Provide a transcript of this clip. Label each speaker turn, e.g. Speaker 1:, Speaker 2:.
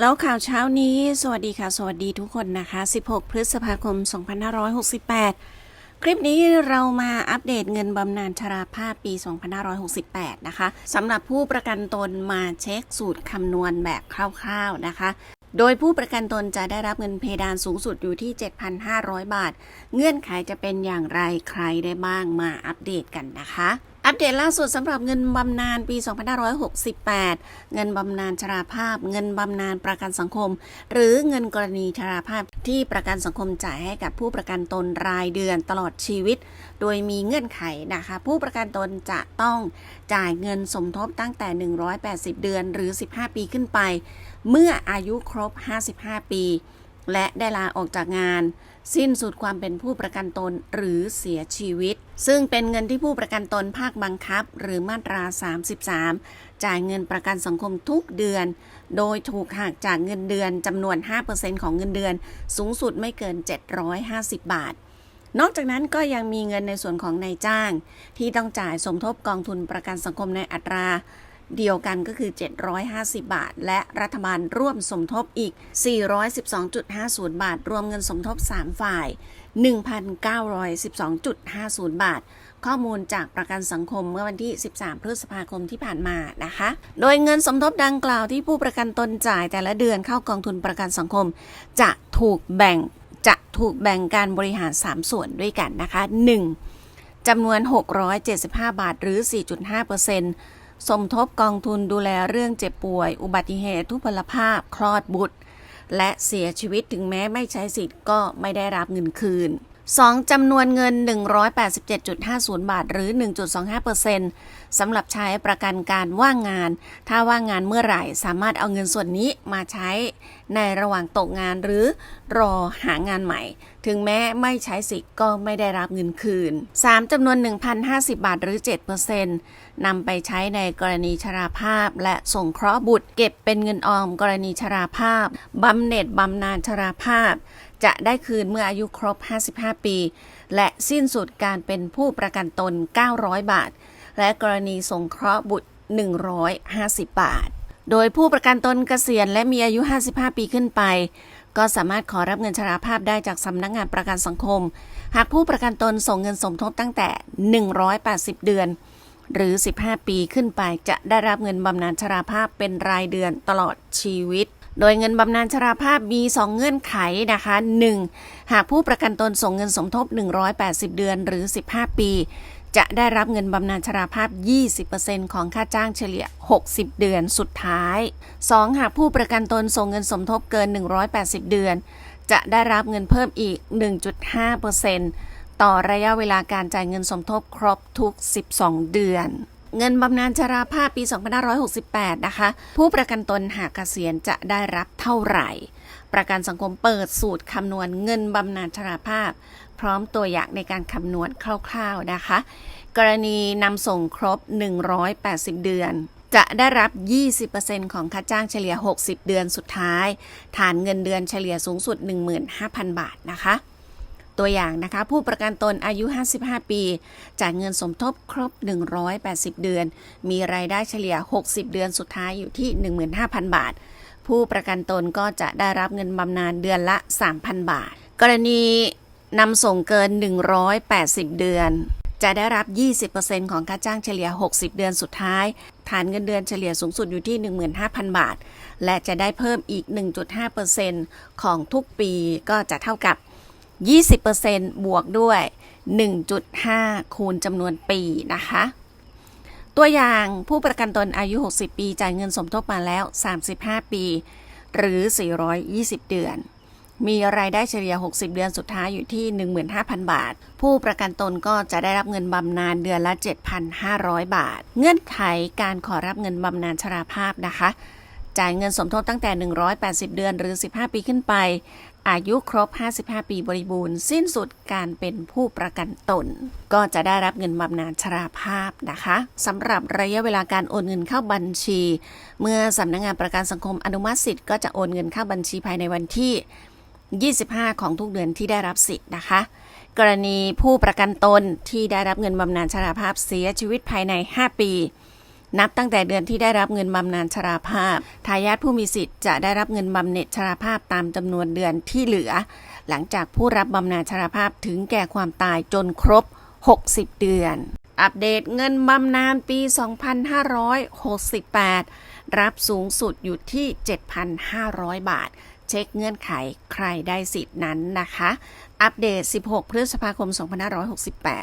Speaker 1: แล้วข่าวเช้านี้ สวัสดีค่ะ สวัสดีทุกคนนะคะ 16 พฤษภาคม 2568 คลิปนี้เรามาอัปเดตเงินบำนาญชราภาพปี 2568 นะคะสำหรับผู้ประกันตนมาเช็คสูตรคำนวณแบบคร่าวๆนะคะ โดยผู้ประกันตนจะได้รับเงินเพดานสูงสุดอยู่ที่ 7,500 บาท เงื่อนไขจะเป็นอย่างไรใครได้บ้างมาอัปเดตกันนะคะ อัปเดตล่าสุดสำหรับเงินบำนาญปี 2568 เงินบำนาญชราภาพ เงินบำนาญประกันสังคม หรือเงินกรณีชราภาพที่ประกันสังคมจ่ายให้กับผู้ประกันตนรายเดือนตลอดชีวิต โดยมีเงื่อนไขนะคะ ผู้ประกันตนจะต้องจ่ายเงินสมทบตั้งแต่ 180 เดือนหรือ 15 ปีขึ้นไป เมื่ออายุครบ 55 ปี และได้ลาออกจากงาน สิ้นสุดความเป็นผู้ประกันตนหรือเสียชีวิต ซึ่งเป็นเงินที่ผู้ประกันตนภาคบังคับ หรือมาตรา 33 จ่ายเงินประกันสังคมทุกเดือน โดยถูกหักจากเงินเดือนจำนวน 5%ของเงินเดือน สูงสุดไม่เกิน 750 บาทนอกจากนั้นก็ยังมีเงินในส่วนของนายจ้าง ที่ต้องจ่ายสมทบกองทุนประกันสังคมในอัตรา เดียวกันก็คือ 750 บาท และรัฐบาลร่วมสมทบอีก 412.50 บาท รวมเงินสมทบ 3 ฝ่าย 1,912.50 บาท ข้อมูลจากประกันสังคมเมื่อวันที่ 13 พฤษภาคมที่ผ่านมานะคะ โดยเงินสมทบดังกล่าวที่ผู้ประกันตนจ่ายแต่ละเดือนเข้ากองทุนประกันสังคม จะถูกแบ่งจะถูกแบ่งการบริหาร 3 ส่วนด้วยกันนะคะ 1. จำนวน 675 บาทหรือ 4.5% สมทบกองทุนดูแลเรื่องเจ็บป่วย อุบัติเหตุทุพพลภาพ คลอดบุตร และเสียชีวิตถึงแม้ไม่ใช้สิทธิ์ก็ไม่ได้รับเงินคืน 2. จำนวนเงิน 187.50 บาท หรือ 1.25%สำหรับใช้ประกันการว่างงาน ถ้าว่างงานเมื่อไหร่สามารถเอาเงินส่วนนี้มาใช้ในระหว่างตกงานหรือรอหางานใหม่ ถึงแม้ไม่ใช้สิทธิ์ก็ไม่ได้รับเงินคืน 3. จำนวน 1,050 บาทหรือ 7%นำไปใช้ในกรณีชราภาพ และส่งเคราะห์บุตร เก็บเป็นเงินออมกรณีชราภาพบำเหน็จบำนาญชราภาพ จะได้คืนเมื่ออายุครบ 55 ปี และสิ้นสุดการเป็นผู้ประกันตน 900 บาท และกรณีสงเคราะห์บุตร 150 บาท โดยผู้ประกันตนเกษียณและมีอายุ 55 ปีขึ้นไป ก็สามารถขอรับเงินชราภาพได้จากสำนักงานประกันสังคม หากผู้ประกันตนส่งเงินสมทบตั้งแต่ 180 เดือน หรือ 15 ปีขึ้นไปจะได้รับเงินบำนาญชราภาพเป็นรายเดือนตลอดชีวิต โดยเงินบำนาญชราภาพมี 2 เงื่อนไขนะคะ 1. หากผู้ประกันตนส่งเงินสมทบ 180 เดือนหรือ 15 ปี จะได้รับเงินบำนาญชราภาพ 20%ของค่าจ้างเฉลี่ย 60 เดือนสุดท้าย 2. หากผู้ประกันตนส่งเงินสมทบเกิน 180 เดือน จะได้รับเงินเพิ่มอีก 1.5%ต่อระยะเวลาการจ่ายเงินสมทบครบทุก 12 เดือนเงินบำนาญชราภาพปี 2568 นะคะ ผู้ประกันตนหากเกษียณจะได้รับเท่าไหร่ ประกันสังคมเปิดสูตรคำนวณเงินบำนาญชราภาพ พร้อมตัวอย่างในการคำนวณคร่าวๆนะคะ กรณีนำส่งครบ 180 เดือน จะได้รับ 20%ของค่าจ้างเฉลี่ย 60 เดือนสุดท้าย ฐานเงินเดือนเฉลี่ยสูงสุด 15,000 บาทนะคะตัวอย่างนะคะ ผู้ประกันตนอายุ 55 ปี จ่ายเงินสมทบครบ 180 เดือน มีรายได้เฉลี่ย 60 เดือนสุดท้ายอยู่ที่ 15,000 บาท ผู้ประกันตนก็จะได้รับเงินบำนาญเดือนละ 3,000 บาท กรณี นำส่งเกิน 180 เดือน จะได้รับ 20%ของค่าจ้างเฉลี่ย 60 เดือนสุดท้าย ฐานเงินเดือนเฉลี่ยสูงสุดอยู่ที่ 15,000 บาท และจะได้เพิ่มอีก 1.5%ของทุกปีก็จะเท่ากับ 20%บวกด้วย 1.5 คูณจำนวนปีนะคะตัวอย่างผู้ประกันตนอายุ 60 ปี จ่ายเงินสมทบมาแล้ว 35 ปี หรือ 420 เดือน มีรายได้เฉลี่ย 60 เดือนสุดท้ายอยู่ที่ 15,000 บาท ผู้ประกันตนก็จะได้รับเงินบำนาญเดือนละ 7,500 บาท เงื่อนไขการขอรับเงินบำนาญชราภาพนะคะ จ่ายเงินสมทบตั้งแต่ 180 เดือนหรือ 15 ปีขึ้นไป อายุครบ 55 ปีบริบูรณ์ สิ้นสุดการเป็นผู้ประกันตน ก็จะได้รับเงินบำนาญชราภาพนะคะสำหรับระยะเวลาการโอนเงินเข้าบัญชี เมื่อสำนักงงานประกันสังคมอนุมัติสิทธิ์ก็จะโอนเงินเข้าบัญชีภายในวันที่ 25 ของทุกเดือนที่ได้รับสิทธิ์นะคะ กรณีผู้ประกันตนที่ได้รับเงินบำนาญชราภาพเสียชีวิตภายใน 5 ปี นับตั้งแต่เดือนที่ได้รับเงินบำนาญชราภาพ ทายาทผู้มีสิทธิ์จะได้รับเงินบำเหน็จชราภาพตามจำนวนเดือนที่เหลือ หลังจากผู้รับบำนาญชราภาพถึงแก่ความตายจนครบ 60 เดือน อัปเดตเงินบำนาญปี 2568 รับสูงสุดอยู่ที่ 7,500 บาท เช็คเงื่อนไขใครได้สิทธิ์นั้นนะคะ อัปเดต 16 พฤษภาคม 2568